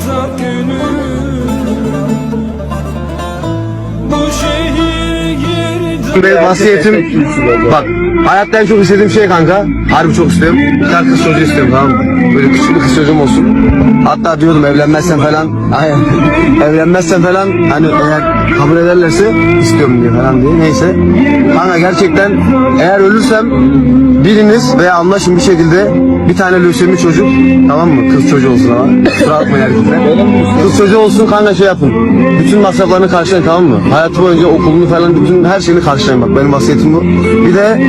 sevda Bu şehir Benim vasiyetim bak hayatta en çok istediğim şey kanka harbi çok istiyorum. Bir tane kız çocuğu istiyorum tamam? Böyle küçük bir kız çocuğum olsun. Hatta diyordum evlenmezsen falan aynen evlenmezsen falan hani eğer kabul ederlerse istiyorum diye falan diye neyse. Kanka gerçekten eğer ölürsem biriniz veya anlaşın bir şekilde bir tane lösemi çocuk tamam mı? Kız çocuğu olsun ama. Kusura bakmayın erkekler. Kız çocuğu olsun kanka şey yapın. Bütün masraflarını karşılayın tamam mı? Hayatı boyunca okulunu falan bütün her şeyini karşılayın bak benim vasiyetim bu. Bir de